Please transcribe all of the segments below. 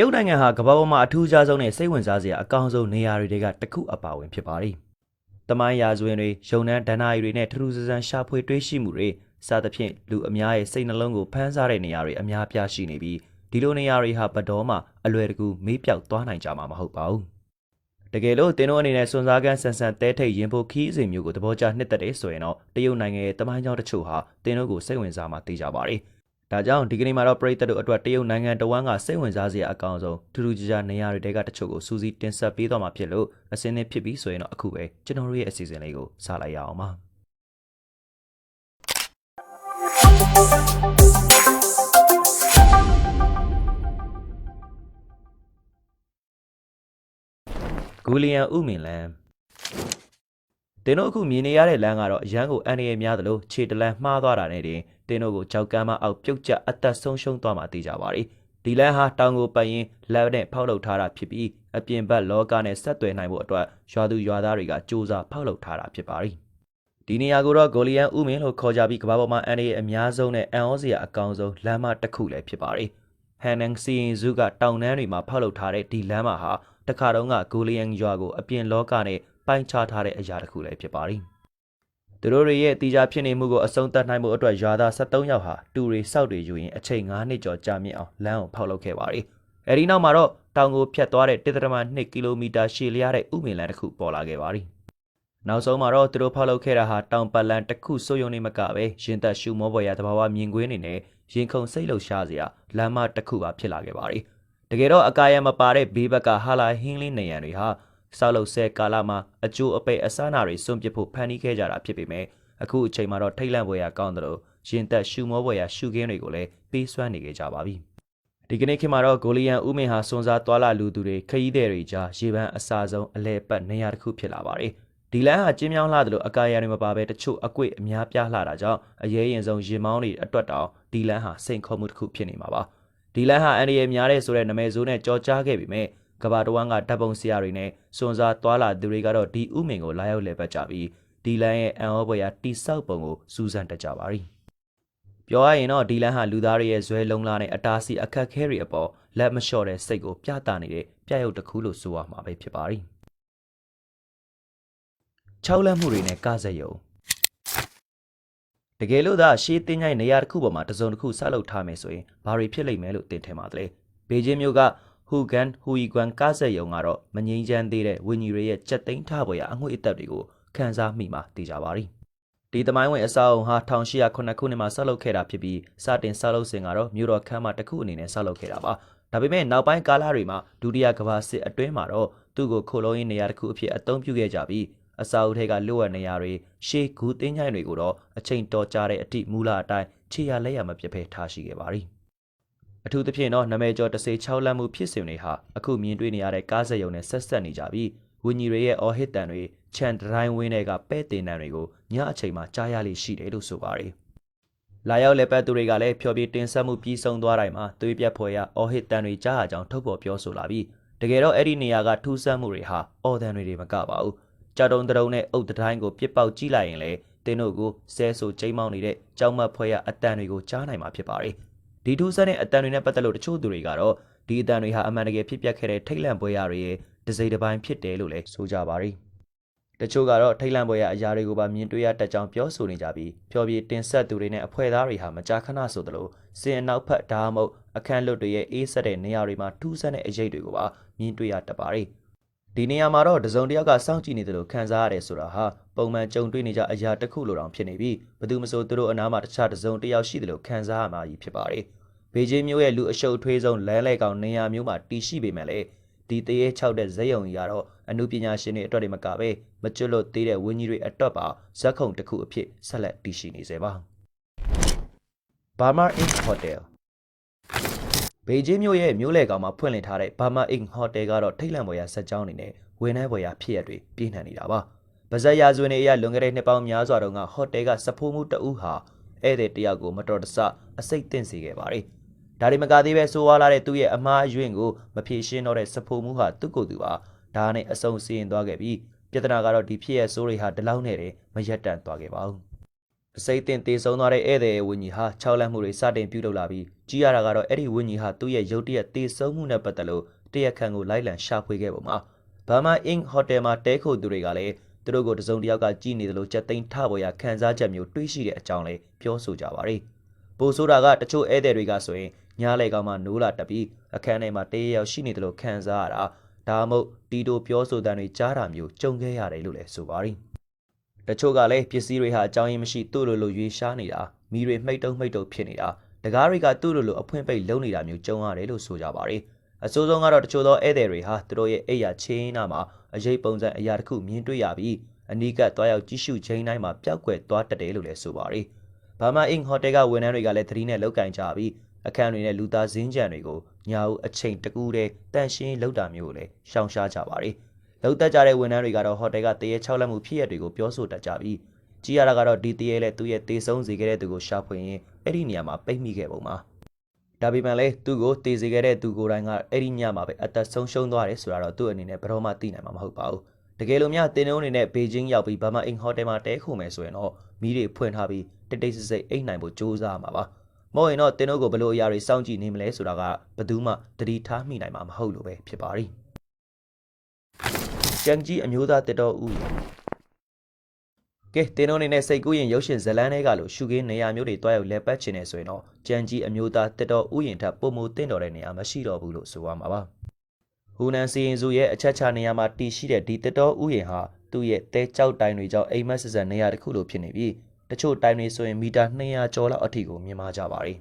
ရုတ်နိုင်ငံဟာကမ္ဘာပေါ်မှာအထူးခြားဆုံးနဲ့စိတ်ဝင်စားစရာအကောင်းဆုံးနေရာတွေကတစ်ခုအပါအဝင်ဖြစ်ပါတယ်။တမိုင်းရာဇဝင်တွေ၊ရုံနှန်းဒဏ္ဍာရီတွေနဲ့ထူးထူးဆန်းဆန်းရှာဖွေတွေးရှိမှုတွေစသဖြင့်လူအများရဲ့စိတ်နှလုံးကိုဖမ်းစားတဲ့နေရာတွေအများပြားရှိနေပြီးဒီလိုနေရာတွေဟာဘယ်တော်မှအလွယ်တကူမေးပြောက်သွားနိုင်ကြမှာမဟုတ်ပါဘူး။တကယ်လို့တင်းတို့အနေနဲ့စွန်စားကန်းဆန်ဆန်တဲထိတ်ရင်ဖို့ခီးအစဉ်မျိုးကိုသဘောကျနှစ်သက်တယ်ဆိုရင်တော့တရုတ်နိုင်ငံရဲ့တမိုင်းကြောင်းတချို့ဟာတင်းတို့ကိုစိတ်ဝင်စားမှသိကြပါတယ်။ ဒါကြောင့်ဒီကနေ့မှာတော့ပြည်သက်တို့အတွက်တရုတ်နိုင်ငံတဝန်းကစိတ်ဝင်စားစရာအကောင်ဆုံးထူးထူးခြားခြားနေရာတွေတဲကတချို့ကိုစူးစီးတင်ဆက်ပေးသွားမှာဖြစ်လို့အစင်းနဲ့ဖြစ်ပြီးဆိုရင်တော့အခုပဲကျွန်တော်တို့ရဲ့အစီအစဉ်လေးကိုစလိုက်ရအောင်ပါဂူလီယန်ဥမင်လန် တင်းတို့အခုမြင်နေရတဲ့လမ်းကတော့အရန်ကိုအန်ရည်များသလိုခြေတလန်းမှားသွားတာနဲ့တင်တင်းတို့ကိုကြောက်ကမ်းမအောက်ပြုတ်ကျအသက်ဆုံးရှုံးသွားမှသိကြပါရီဒီလမ်းဟာတောင်ကိုပတ်ရင်လက်နဲ့ဖောက်လုပ်ထားတာဖြစ်ပြီးအပြင်ဘက်လောကနဲ့ဆက်သွယ်နိုင်ဖို့အတွက်ရွာသူရွာသားတွေကစူးစမ်းဖောက်လုပ်ထားတာဖြစ်ပါရီဒီနေရာကိုတော့ဂိုလီယန်ဥမင်လို့ခေါ်ကြပြီးကမ္ဘာပေါ်မှာအန်ရည်အများဆုံးနဲ့အန်ဩစရာအကောင်ဆုံးလမ်းမတစ်ခုလည်းဖြစ်ပါရီဟန်နန်စီရင်စုကတောင်တန်းတွေမှာဖောက်လုပ်ထားတဲ့ဒီလမ်းမဟာတခါတုန်းကဂိုလီယန်ရွာကိုအပြင်လောကနဲ့ ပိုင်းခြားထားတဲ့အရာတစ်ခုလည်းဖြစ်ပါရီသူတို့တွေရဲ့တီးခြားဖြစ်နေမှုကိုအဆုံးသတ်နိုင်မှုအတွက်ရွာသား73ယောက်ဟာတူတွေစောက်တွေယူရင်အချိန်9နှစ်ကျော်ကြာမြင့်အောင်လမ်းကိုဖောက်လုပ်ခဲ့ပါရီအဲဒီနောက်မှာတော့တောင်ကိုဖြတ်သွားတဲ့1.2ကီလိုမီတာရှည်လျားတဲ့ဥမင်လန်တစ်ခုပေါ်လာခဲ့ပါရီနောက်ဆုံးမှာတော့သူတို့ဖောက်လုပ်ခဲ့တာဟာတောင်ပတ်လန်တစ်ခုစိုးရုံနေမကပဲရင်သက်ရှူမောပေါ်ရတဘာဝမြင်ကွင်းနေနဲ့ရင်ခုန်စိတ်လှုပ်ရှားစရာလမ်းမတစ်ခုပါဖြစ်လာခဲ့ပါရီတကယ်တော့အကာရံမပါတဲ့ဘေးဘက်ကဟာလာဟင်းလင်းနေရန်တွေဟာ ဆောက်လုပ်ဆဲကာလမှာအကျိုးအပိတ်အစနာတွေစွန့်ပစ်ဖို့ဖန်တီးခဲ့ကြတာဖြစ်ပေမဲ့အခုအချိန်မှာတော့ထိတ်လန့်ပွဲရကောင်းတယ်လို့ရင်သက်ရှူမောပွဲရရှူခင်းတွေကိုလည်းပေးစွမ်းနေကြပါပြီဒီကနေ့ခေတ်မှာတော့ဂိုလီယန်ဦးမင်ဟာစွန်စားသွာလာလူသူတွေခရီးသည်တွေကြားရေပန်းအစာဆုံးအလဲပတ်နေရာတစ်ခုဖြစ်လာပါတယ်ဒီလမ်းဟာကျင်းမြောင်းလှတယ်လို့အကာရံတွေမပါဘဲတချို့အကွေ့အများပြားလှတာကြောင့်အရေးရင်ဆုံးရင်မောင်းတွေအတွက်တောင်ဒီလမ်းဟာစိန်ခေါ်မှုတစ်ခုဖြစ်နေမှာပါဒီလမ်းဟာအန်ဒီရဲ့များတဲ့ဆိုတဲ့နာမည်ဆိုးနဲ့ကြော်ကြားခဲ့ပေမဲ့ ကဘာတဝမ်းကတပ်ပုံဆရာတွေနဲ့စွန်စားသွာလာသူတွေကတော့ဒီဥမင်ကိုလာရောက်လည်ပတ်ကြပြီးဒီလန်ရဲ့အန်ဩပွဲရတိဆောက်ပုံကိုစူးစမ်းတတ်ကြပါရီပြောရရင်တော့ဒီလန်ဟာလူသားတွေရဲ့ဇွဲလုံးလာနဲ့အတားစီအခက်ခဲတွေအပေါ်လက်မလျှော့တဲ့စိတ်ကိုပြသနေတဲ့ပြရုပ်တစ်ခုလို့ဆိုရမှာပဲဖြစ်ပါရီ၆လက်မှုတွေနဲ့ကစက်ယုံတကယ်လို့သာရှေးတင်းကြိုင်နေရာတစ်ခုပေါ်မှာတစုံတစ်ခုဆက်လုပ်ထားမယ်ဆိုရင်ဘာတွေဖြစ်လိမ့်မယ်လို့တင်ထင်ပါတယ်ဘေကျင်းမြို့က ဟူဂန်ဟူီကွမ်ကားဆက်ယုံကတော့မငိမ့်ချမ်းသေးတဲ့ဝင်းကြီးတွေရဲ့ကြက်သိန်းထားပွဲရအငွေ့အသက်တွေကိုခန်းစားမိမှသိကြပါရီဒီသမိုင်းဝင်အဆောက်အုံဟာ1809ခုနှစ်မှာဆောက်လုပ်ခဲ့တာဖြစ်ပြီးစတင်ဆောက်လုပ်စဉ်ကတော့မြို့တော်ခမ်းမတစ်ခုအနေနဲ့ဆောက်လုပ်ခဲ့တာပါဒါပေမဲ့နောက်ပိုင်းကာလတွေမှာဒုတိယကမ္ဘာစစ်အတွင်းမှာတော့သူ့ကိုခိုလုံးရင်းနေရာတစ်ခုအဖြစ်အသုံးပြုခဲ့ကြပြီးအစာအုပ်ထဲကလွတ်ဝက်နေရာတွေရှေးဂူတင်းချိုင်းတွေကိုတော့အချိန်တော်ကြာတဲ့အထိမူလအတိုင်းခြေရလက်ရမပြတ်ဖဲထားရှိခဲ့ပါရီ အထူးသဖြင့်တော့နမဲကျော်တစေ6လမ်းမှုဖြစ်စဉ်တွေဟာအခုမြင်တွေ့နေရတဲ့ကားစက်ရုံနဲ့ဆက်ဆက်နေကြပြီးဝင်းကြီးတွေရဲ့အော်ဟစ်တန်တွေချန်ဒရိုင်းဝင်းတွေကပဲ့တင်တန်တွေကိုညအချိန်မှာကြားရလိမ့်ရှိတယ်လို့ဆိုပါတယ်။လာရောက်လက်ပတ်သူတွေကလည်းဖြော်ပြတင်ဆက်မှုပြီးဆုံးသွားတိုင်းမှာသွေးပြတ်ဖွယ်ရအော်ဟစ်တန်တွေကြားရကြောင်းထုတ်ဖော်ပြောဆိုလာပြီးတကယ်တော့အဲ့ဒီနေရာကထူးဆန်းမှုတွေဟာအော်တန်တွေတွေမကပါဘူး။ကြောက်တုံတုံနဲ့အုတ်တိုင်းကိုပြစ်ပေါက်ကြည့်လိုက်ရင်လေတင်းတို့ကိုဆဲဆူချိန်မောင်းနေတဲ့ကြောက်မတ်ဖွယ်ရအတန်တွေကိုကြားနိုင်မှာဖြစ်ပါတယ်။ ဒီထူးဆန်းတဲ့အတန်တွေနဲ့ပတ်သက်လို့တချို့သူတွေကတော့ဒီအတန်တွေဟာအမှန်တကယ်ဖြစ်ပျက်ခဲ့တဲ့ထိတ်လန့်ပွဲရတွေရဲ့ဒစိတစ်ပိုင်းဖြစ်တယ်လို့လည်းဆိုကြပါရီတချို့ကတော့ထိတ်လန့်ပွဲရအရာတွေကိုပါမြင်တွေ့ရတတ်ကြောင်းပြောဆိုနေကြပြီးဖြောပြတင်ဆက်သူတွေနဲ့အဖွဲ့သားတွေဟာမကြာခဏဆိုသလိုစင်အနောက်ဖက်ဓာတ်မုတ်အခန်းလွတ်တွေရဲ့အေးဆက်တဲ့နေရာတွေမှာထူးဆန်းတဲ့အရေးတွေကိုပါမြင်တွေ့ရတတ်ပါရီ ဒီနေရာမှာတော့တစုံတစ်ယောက်ကစောင့်ကြည့်နေတယ်လို့ခံစားရတယ်ဆိုတာဟာပုံမှန်ကြုံတွေ့နေကြအရာတစ်ခုလိုတောင်ဖြစ်နေပြီးဘယ်သူမှဆိုသူတို့အနားမှာတခြားတစုံတစ်ယောက်ရှိတယ်လို့ခံစားရမှာကြီးဖြစ်ပါတယ်ဘေဂျင်းမြို့ရဲ့လူအရှုပ်ထွေးဆုံးလမ်းလဲကောင်နေရာမျိုးမှာတည်ရှိပေမဲ့လည်းဒီတရေ6တဲ့ဇက်ယုံကြီးကတော့အမှုပညာရှင်တွေအတွက်တွေမကပဲမကျွတ်လို့သေးတဲ့ဝင်းကြီးတွေအတွက်ပါဇက်ခုံတစ်ခုအဖြစ်ဆက်လက်တည်ရှိနေစေပါ Burma Inn Hotel ဘေဂျင်းမြို့ရဲ့မြို့လယ်ကောင်မှာဖွင့်လှစ်ထားတဲ့ Burma Inn Hotel ကတော့ထိတ်လန့်ပွဲရဆက်ကြောင်းအနေနဲ့ဝင်းနှဲပွဲရဖြစ်ရတွေပြည့်နှံနေတာပါ။ဗဇက်ရာဇဝင်တွေအရလွန်ခဲ့တဲ့နှစ်ပေါင်းများစွာတုန်းကဟိုတယ်ကစဖိုးမှုတဦးဟာဧည့်သည်တယောက်ကိုမတော်တဆအစိတ်တင့်စေခဲ့ပါတယ်။ဒါဒီမကသေးပဲဆိုးဝါးလာတဲ့သူ့ရဲ့အမားအယွင့်ကိုမဖြေရှင်းတော့တဲ့စဖိုးမှုဟာသူ့ကိုယ်သူပါဒါနဲ့အဆုံစီရင်သွားခဲ့ပြီးပြဿနာကတော့ဒီဖြစ်ရဲ့ဆိုးတွေဟာဒီလောက်နဲ့တည်းမရက်တန့်သွားခဲ့ပါဘူး အစိမ့်တင်တေဆုံးသွားတဲ့ဧည့်သည်ရဲ့ဝิญဉ်ဟာ၆လက်မှုတွေစတင်ပြုလုပ်လာပြီးကြီးရတာကတော့အဲ့ဒီဝิญဉ်ဟာသူ့ရဲ့ရုတ်တရက်တေဆုံးမှုနဲ့ပတ်သက်လို့တရက်ခန့်ကိုလိုက်လံရှာဖွေခဲ့ပုံမှာဘာမာအင်းဟိုတယ်မှာတဲခိုသူတွေကလည်းသူတို့ကိုတစုံတစ်ယောက်ကကြည်နေတယ်လို့ကြက်သိမ်းထပေါ်ရခန်းစားချက်မျိုးတွေးရှိတဲ့အကြောင်းလေးပြောဆိုကြပါရယ်ပိုဆိုတာကတချို့ဧည့်သည်တွေကဆိုရင်ညားလေကောင်မှနိုးလာတက်ပြီးအခန်းထဲမှာတရရောက်ရှိနေတယ်လို့ခံစားရတာဒါမှမဟုတ်တီတိုပြောဆိုတဲ့တွေကြားတာမျိုးကြုံခဲ့ရတယ်လို့လည်းဆိုပါရယ် တချို့ကလည်းပစ္စည်းတွေဟာအကြောင်းရင်းမရှိသူ့လိုလိုရွေရှားနေတာမိတွေမှိတ်တုံမှိတ်တုံဖြစ်နေတာတကားတွေကသူ့လိုလိုအဖွင့်ပိတ်လုံနေတာမျိုးကြုံရတယ်လို့ဆိုကြပါရယ်အဆိုးဆုံးကတော့တချို့သောဧည့်သည်တွေဟာသူတို့ရဲ့အိယာချင်းနာမှာအရေးပုံစံအရာတစ်ခုမြင်တွေ့ရပြီးအနီးကပ်သွားရောက်ကြည့်ရှုချိန်တိုင်းမှာပျောက်ကွယ်သွားတတ်တယ်လို့လည်းဆိုပါရယ်ဘာမာအင်းဟိုတယ်ကဝန်ထမ်းတွေကလည်းသတိနဲ့လောက်ကင်ကြပြီးအခန်းတွေနဲ့လူသားစင်းကြံတွေကိုညာဦးအချိန်တကူတည်းတန့်ရှင်းလောက်တာမျိုးကိုလည်းရှောင်ရှားကြပါရယ် လောက်တက်ကြတဲ့ဝန်ထမ်းတွေကတော့ဟိုတယ်ကတရေ6လက်မှုဖြစ်ရတွေကိုပြောဆိုတတ်ကြပြီးကြည်ရတာကတော့ဒီတရေနဲ့သူ့ရဲ့တေဆုံးစေခဲ့တဲ့သူကိုရှာဖွေရင်အဲ့ဒီနေရာမှာပိတ်မိခဲ့ပုံပါဒါပေမဲ့လည်းသူ့ကိုတေစေခဲ့တဲ့သူကိုယ်တိုင်ကအဲ့ဒီညမှာပဲအသက်ဆုံးရှုံးသွားတယ်ဆိုတာတော့သူ့အနေနဲ့ဘယ်တော့မှသိနိုင်မှာမဟုတ်ပါဘူးတကယ်လို့များတင်းနှုံးအနေနဲ့ဘေကျင်းရောက်ပြီးဘာမှအိမ်ဟိုတယ်မှာတဲခုမယ်ဆိုရင်တော့မိတွေဖွင့်ထားပြီးတိတ်တိတ်ဆိတ်ဆိတ်အိတ်နိုင်ဖို့ကြိုးစားမှာပါမဟုတ်ရင်တော့တင်းတို့ကိုဘယ်လိုအရာတွေစောင့်ကြည့်နေမလဲဆိုတာကဘယ်သူမှသတိထားမိနိုင်မှာမဟုတ်လို့ပဲဖြစ်ပါရီ ကျန်ကြီးအမျိုးသားတက်တော်ဦးကဲတင်းတို့အနေနဲ့စိတ်ကူးရင်ရုပ်ရှင်ဇလန်းတွေကလို့ရှုခင်းနေရာမျိုးတွေတွားရောက်လဲပတ်ချင်နေဆိုရင်တော့ကျန်ကြီးအမျိုးသားတက်တော်ဦးရင်ထပ်ပုံမတင့်တော်တဲ့နေရာမရှိတော့ဘူးလို့ဆိုရမှာပါဟူနန်စီရင်စုရဲ့အချက်ချနေရာမှာတည်ရှိတဲ့ဒီတက်တော်ဥယျာဉ်ဟာသူ့ရဲ့တဲကြောက်တိုင်းတွေကြောင့်အိမ်မက်ဆဆန်နေရာတစ်ခုလိုဖြစ်နေပြီးတချို့တိုင်းတွေဆိုရင်မီတာ200ကျော်လောက်အထိကိုမြင်မာကြပါတယ်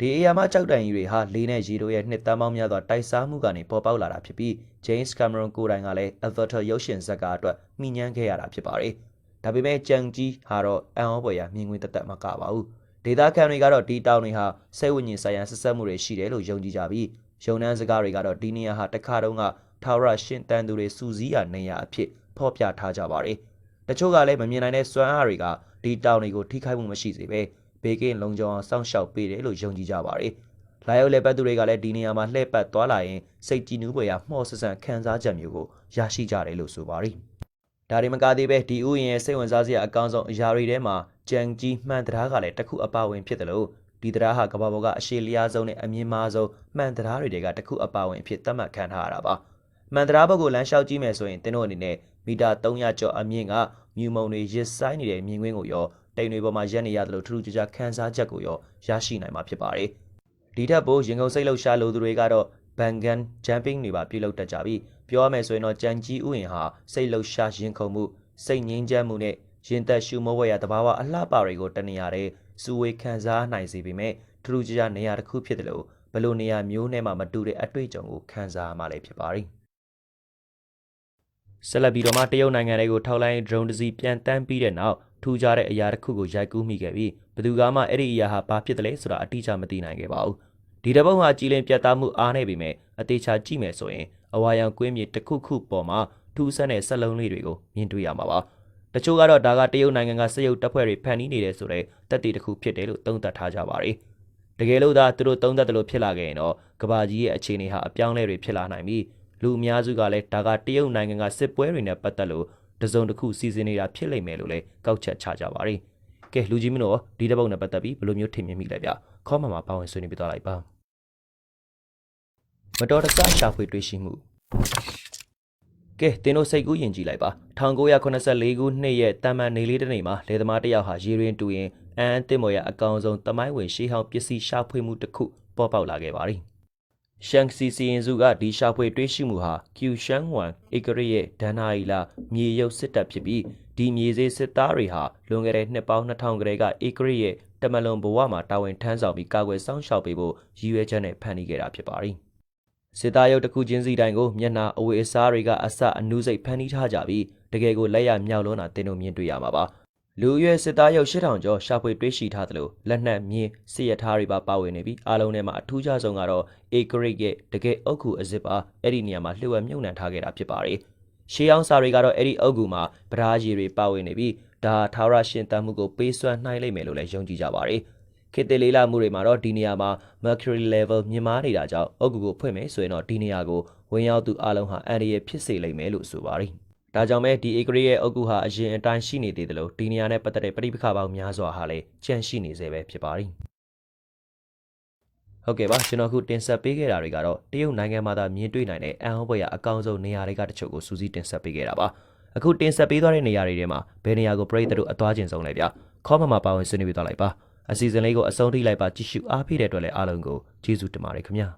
ဒီအရာမှာကြောက်တိုင်ကြီးတွေဟာလေးနဲ့ရေတို့ရဲ့နှစ်တန်းပေါင်းများစွာတိုက်စားမှုကနေပေါ်ပေါက်လာတာဖြစ်ပြီး James Cameron ကိုယ်တိုင်ကလည်း Avatar ရုပ်ရှင်ဇာတ်ကားအတွက်မိညမ်းခဲ့ရတာဖြစ်ပါတယ်ဒါပေမဲ့ကြံကြီးဟာတော့အံ့ဩဖွယ်ရာမြင်ကွင်းတက်တက်မကပါဘူးဒေတာခံတွေကတော့ဒီတောင်တွေဟာစိတ်ဝိညာဉ်ဆိုင်ရာဆက်ဆက်မှုတွေရှိတယ်လို့ယုံကြည်ကြပြီးယုံနှန်းစကားတွေကတော့ဒီနေရာဟာတခါတုန်းကထာဝရရှင်တန်သူတွေစူးစီးရာနေရာအဖြစ်ဖော်ပြထားကြပါတယ်တချို့ကလည်းမမြင်နိုင်တဲ့စွမ်းအားတွေကဒီတောင်တွေကိုထိခိုက်မှုမရှိစေပဲ ဘေကင်းလုံခြုံအောင်စောင့်ရှောက်ပေးတယ်လို့ယုံကြည်ကြပါတယ်။လာရောက်လေပတ်သူတွေကလည်းဒီနေရာမှာလှည့်ပတ်သွားလာရင်စိတ်ကြည်နူးဖွယ်ရာမှော့ဆဆန်ခံစားချက်မျိုးကိုရရှိကြတယ်လို့ဆိုပါတယ်။ဒါတွေမကသေးပဲဒီဥယျာဉ်ရဲ့စိတ်ဝင်စားစရာအကောင်းဆုံးအရာတွေထဲမှာကြံကြီးမှန်တရားကလည်းတစ်ခုအပါဝင်ဖြစ်တယ်လို့ဒီတရားဟာကမ္ဘာပေါ်ကအရှေ့လျားဆုံးနဲ့အမြင့်မားဆုံးမှန်တရားတွေကတစ်ခုအပါဝင်ဖြစ်သတ်မှတ်ခံထားရတာပါ။မှန်တရားဘက်ကိုလမ်းလျှောက်ကြည့်မယ်ဆိုရင်တင်းတို့အနေနဲ့မီတာ300ကျော်အမြင့်ကမြူမုံတွေရစ်ဆိုင်နေတဲ့မြင်ကွင်းကိုရော တိမ်တွေပေါ်မှာရက်နေရတယ်လို့ထူးထူးခြားခြားခန်းစားချက်ကိုရောရရှိနိုင်မှာဖြစ်ပါတယ်။ဒီထက်ပိုရင်ကုန်စိတ်လှုပ်ရှားလိုသူတွေကတော့ Bangan jumping တွေပါပြုလုပ်တတ်ကြပြီးပြောရမယ်ဆိုရင်တော့ကြံကြီးဥယျာဉ်ဟာစိတ်လှုပ်ရှားရင်ခုန်မှုစိတ်ငြိမ်းချမ်းမှုနဲ့ရင်သက်ရှုမောဝဲရတဘာဝအလှပတွေကိုတနေရာတဲ့စူဝေခံစားနိုင်စေပေမဲ့ထူးထူးခြားခြားနေရာတစ်ခုဖြစ်တယ်လို့ဘလို့နေရာမျိုးနဲ့မှမတူတဲ့အတွေ့အကြုံကိုခံစားရမှလည်းဖြစ်ပါတယ်။ဆက်လက်ပြီးတော့မှတရုတ်နိုင်ငံတွေကိုထောက်လိုင်း drone တစ်စီးပြန်တန်းပြီးတဲ့နောက် ထူးခြားတဲ့အရာတစ်ခုကိုရိုက်ကူးမိခဲ့ပြီးဘယ်သူကမှအဲ့ဒီအရာဟာဘာဖြစ်တယ်လဲဆိုတာအတိအကျမသိနိုင်ခဲ့ပါဘူးဒီတပုတ်ဟာကြည်လင်ပြတ်သားမှုအားနေပေမဲ့အသေးချာကြည့်မယ်ဆိုရင်အဝါရောင်ကွင်းမြေတစ်ခုခုပေါ်မှာထူးဆန်းတဲ့ဆက်လုံးလေးတွေကိုမြင်တွေ့ရမှာပါတချို့ကတော့ဒါကတရုတ်နိုင်ငံကစစ်ရုပ်တပ်ဖွဲ့တွေဖန်တီးနေတယ်ဆိုတဲ့တက်တီတစ်ခုဖြစ်တယ်လို့သုံးသပ်ထားကြပါတယ်တကယ်လို့သာသူတို့သုံးသပ်တယ်လို့ဖြစ်လာခဲ့ရင်တော့ကဘာကြီးရဲ့အခြေအနေဟာအပြောင်းလဲတွေဖြစ်လာနိုင်ပြီးလူအများစုကလည်းဒါကတရုတ်နိုင်ငံကစစ်ပွဲတွေနဲ့ပတ်သက်လို့ တစုံတစ်ခုစီစဉ်နေတာဖြစ်လိမ့်မယ်လို့လည်းကောက်ချက်ချကြပါရယ်။ကဲလူကြီးမင်းတို့ဒီတစ်ပုတ်နဲ့ပတ်သက်ပြီးဘယ်လိုမျိုးထင်မြင်မိလဲဗျ။ခေါင်းမှာမှာပါဝင်ဆွေးနွေးပြသွားလိုက်ပါ။မတော်တဆရှာဖွေတွေ့ရှိမှုကဲတင်းတို့စိတ်ကူးယဉ်ကြည့်လိုက်ပါ1984ခုနှစ်ရဲ့တမန်နေလေးတစ်နေ့မှာလေသမားတစ်ယောက်ဟာရေရင်တူရင်အန်တင်မော်ရအကောင်ဆုံးတမိုင်းဝင်ရှေးဟောင်းပစ္စည်းရှာဖွေမှုတစ်ခုပေါ်ပေါက်လာခဲ့ပါသည် ရှန်စီစီရင်စုကဒီရှာဖွေတွေးရှိမှုဟာကျူရှန်ဝမ်ဧကရရဲ့ဒန်နာရီလာမြေရုပ်စစ်တပ်ဖြစ်ပြီးဒီမြေစေးစစ်သားတွေဟာလွန်ခဲ့တဲ့နှစ်ပေါင်း2000ကလေးကဧကရရဲ့တမလွန်ဘဝမှာတာဝန်ထမ်းဆောင်ပြီးကာကွယ်စောင့်ရှောက်ပေးဖို့ရည်ရွယ်ချက်နဲ့ဖန်တီးခဲ့တာဖြစ်ပါတယ်စစ်သားရုပ်တစ်ခုချင်းစီတိုင်းကိုမျက်နှာအဝေးအစားတွေကအစအနုစိတ်ဖန်တီးထားကြပြီးတကယ်ကိုလက်ရမြောက်လုံးတာတင်တို့မြင်တွေ့ရမှာပါ လူရွယ်စစ်သားရုပ်8000ကျော်ရှာဖွေတွေးရှိထားသလိုလက်နက်မြင်းစစ်ရထားတွေပါပါဝင်နေပြီးအားလုံးထဲမှာအထူးခြားဆုံးကတော့ A grade ရဲ့တကယ်အုတ်ကူအစ်စ်ပါအဲ့ဒီနေရာမှာလျှို့ဝှက်မြုပ်နှံထားခဲ့တာဖြစ်ပါတယ်။ရှေးအောင်စာတွေကတော့အဲ့ဒီအုတ်ကူမှာဗဒားရည်တွေပါဝင်နေပြီးဒါထာဝရရှင်တန်မှုကိုပေးစွမ်းနိုင်လိမ့်မယ်လို့လည်းယုံကြည်ကြပါတယ်။ခေတ်သေးလေးလာမှုတွေမှာတော့ဒီနေရာမှာ mercury level မြင့်မားနေတာကြောင့်အုတ်ကူကိုဖွင့်မယ်ဆိုရင်တော့ဒီနေရာကိုဝင်ရောက်သူအလုံးဟာအန်ရီရဲ့ဖြစ်စေလိမ့်မယ်လို့ဆိုပါတယ်။ ဒါကြောင့်ပဲဒီဧကရီရဲ့အုတ်ကူဟာအရင်အတိုင်းရှိနေသေးတယ်လို့ဒီနေရာနဲ့ပတ်သက်တဲ့ပြိပခါပေါင်းများစွာဟာလည်းကြန့်ရှိနေသေးပဲဖြစ်ပါတယ်ဟုတ်ကဲ့ပါကျွန်တော်အခုတင်ဆက်ပေးခဲ့တာတွေကတော့တရုတ်နိုင်ငံမှာသာမြင်တွေ့နိုင်တဲ့အန်ဟောပွဲရအကောင်ဆုံးနေရာတွေကတချို့ကိုစူးစီးတင်ဆက်ပေးခဲ့တာပါအခုတင်ဆက်ပေးသွားတဲ့နေရာတွေထဲမှာဘယ်နေရာကိုပြည်သက်တို့အသွားကျင်ဆုံးလဲဗျခေါမမှာပါဝင်ဆွေးနွေးပြသွားလိုက်ပါအစီအစဉ်လေးကိုအဆုံးထိလိုက်ပါကြည့်ရှုအားပေးတဲ့အတွက်လည်းအားလုံးကိုကျေးဇူးတင်ပါတယ်ခင်ဗျာ